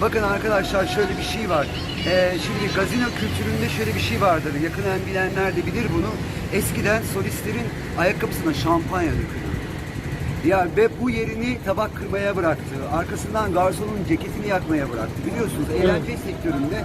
Bakın arkadaşlar şöyle bir şey var. Ee, şimdi gazino kültüründe şöyle bir şey vardır. Yakından bilenler de bilir bunu. Eskiden solistlerin ayakkabısına şampanya dökülür. Ya ve bu yerini tabak kırmaya bıraktı. Arkasından garsonun ceketini yakmaya bıraktı. Biliyorsunuz eğlence sektöründe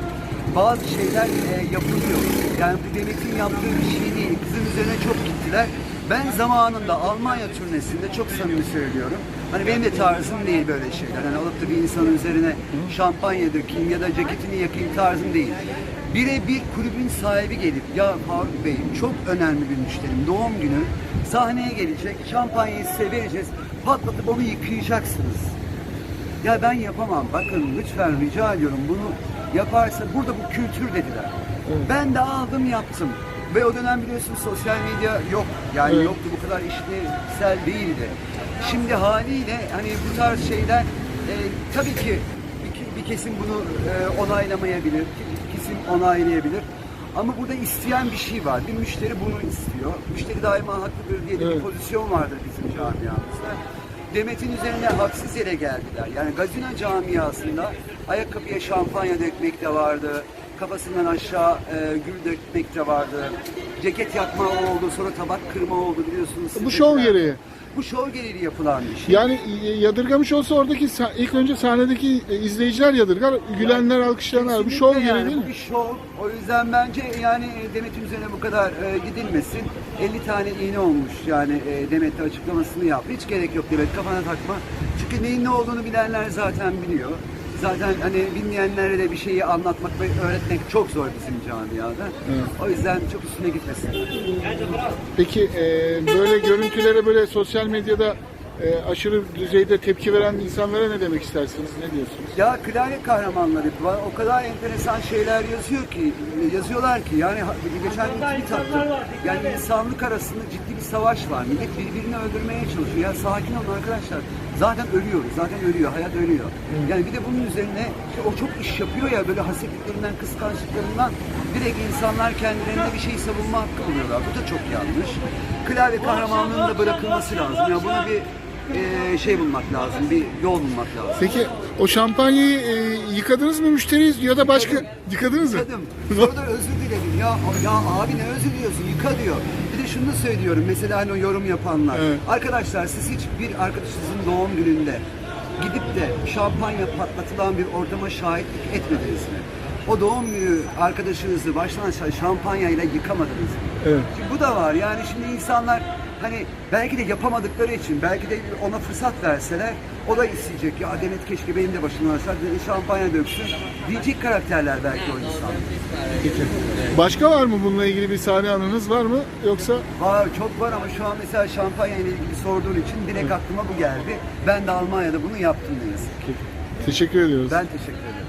bazı şeyler e, yapılıyor. Yani bu Demet'in yaptığı bir şey değil. Kızın üzerine çok gittiler. Ben zamanında Almanya turnesinde çok samimi söylüyorum. Hani benim de tarzım değil böyle şeyler. Hani alıp da bir insanın üzerine şampanya dökeyim ya da ceketini yakayım tarzım değil. Birebir kulübün sahibi gelip ya Faruk Bey çok önemli bir müşterim doğum günü sahneye gelecek şampanyayı size vereceğiz patlatıp onu yıkayacaksınız. Ya ben yapamam bakın lütfen rica ediyorum bunu yaparsa burada bu kültür dediler. Ben de aldım yaptım. Ve o dönem biliyorsunuz sosyal medya yok. Yani Evet. yoktu bu kadar işlevsel değildi. Şimdi haliyle hani bu tarz şeyler e, tabii ki bir, bir kesim bunu e, onaylamayabilir, bir kesim onaylayabilir. Ama burada isteyen bir şey var. Bir müşteri bunu istiyor. Müşteri daima haklıdır diye de bir Evet. pozisyon vardır bizim camiamızda. Demet'in üzerine haksız yere geldiler. Yani gazino camiasında ayakkabıya şampanya dökmek de vardı. Kafasından aşağı e, gül dökmek de vardı. Ceket yakma oldu, sonra tabak kırma oldu biliyorsunuz. Bu şov gereği. Bu şov gereği yapılan bir şey. Yani e, yadırgamış olsa oradaki sa- ilk önce sahnedeki e, izleyiciler yadırgar, gülenler, alkışlayanlar. Bu Kesinlikle şov yani, gereği değil bu mi? bir şov. O yüzden bence yani Demet'in üzerine bu kadar e, gidilmesin. 50 tane iğne olmuş yani e, Demet de açıklamasını yaptı. Hiç gerek yok Demet kafana takma. Çünkü neyin ne olduğunu bilenler zaten biliyor. Zaten hani bilmeyenlere de bir şeyi anlatmak ve öğretmek çok zor bizim camiada. O yüzden çok üstüne gitmesin. Peki e, böyle görüntülere böyle sosyal medyada e, aşırı düzeyde tepki veren insanlara ne demek istersiniz? Ne diyorsunuz? Ya klarnet kahramanları var. O kadar enteresan şeyler yazıyor ki, yazıyorlar ki yani geçen gün tweet attım. Yani insanlık arasında ciddi bir savaş var. Millet birbirini öldürmeye çalışıyor. Ya sakin olun arkadaşlar. Zaten ölüyoruz. Zaten ölüyor. Hayat ölüyor. Yani bir de bunun üzerine işte o çok iş yapıyor ya böyle hasetlerinden, kıskançlıklarından direkt insanlar kendilerine bir şey savunma hakkı buluyorlar. Bu da çok yanlış. Klavye kahramanlığının da bırakılması lazım. Ya buna bir eee, şey bulmak lazım. Bir yol bulmak lazım. Peki o şampanyayı e, yıkadınız mı müşteriyiz ya da başka yıkadınız mı? Yıkadım. Sonra özür diledim. Ya ya abi ne özür diliyorsun? Yıka diyor. Bir de şunu da söylüyorum. Mesela hani o yorum yapanlar. Evet. Arkadaşlar siz hiç bir arkadaşınızın doğum gününde gidip de şampanya patlatılan bir ortama şahitlik etmediniz mi? O doğum günü arkadaşınızı baştan şampanyayla yıkamadınız mı? Evet. Şimdi bu da var. Yani şimdi insanlar hani belki de yapamadıkları için belki de ona fırsat verseler o da isteyecek ya Demet keşke benim de başıma olsa şampanya döksün diyecek karakterler belki o insanlar. Peki. Başka var mı bununla ilgili bir sahne anınız var mı yoksa Var çok var ama şu an mesela şampanya ile ilgili sorduğun için direkt aklıma bu geldi. Ben de Almanya'da bunu yaptım ne yazık ki. teşekkür ediyoruz. Ben teşekkür ederim.